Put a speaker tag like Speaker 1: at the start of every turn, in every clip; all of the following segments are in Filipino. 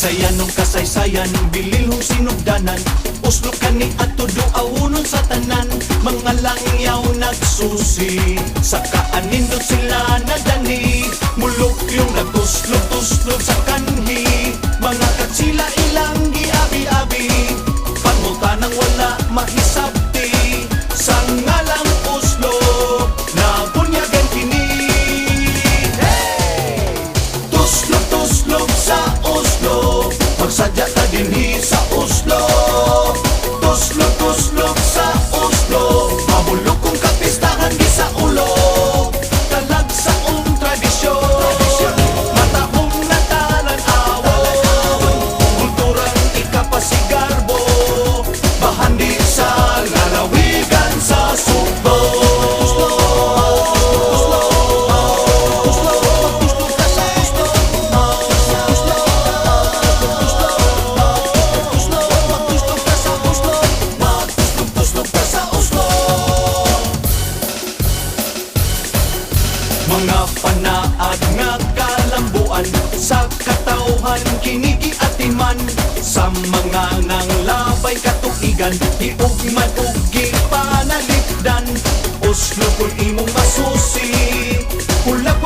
Speaker 1: Saya nung kasaysayan, bililhong sinugdanan. Uslo ka ni Atudo, awunon sa tanan. Mga langyaw nagsusi Sa kaanin doon sila nadani. Mga panaad nga kalambuan Sa katauhan kinigiatiman Sa mga nanglabay katuigan Iog matugi panalikdan Oslo kung imong masusi Hulap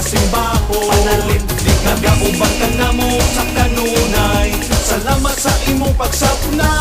Speaker 1: kasing baho. Nagauban ka na mo sa kanunay. Salamat sa imong pagsapnay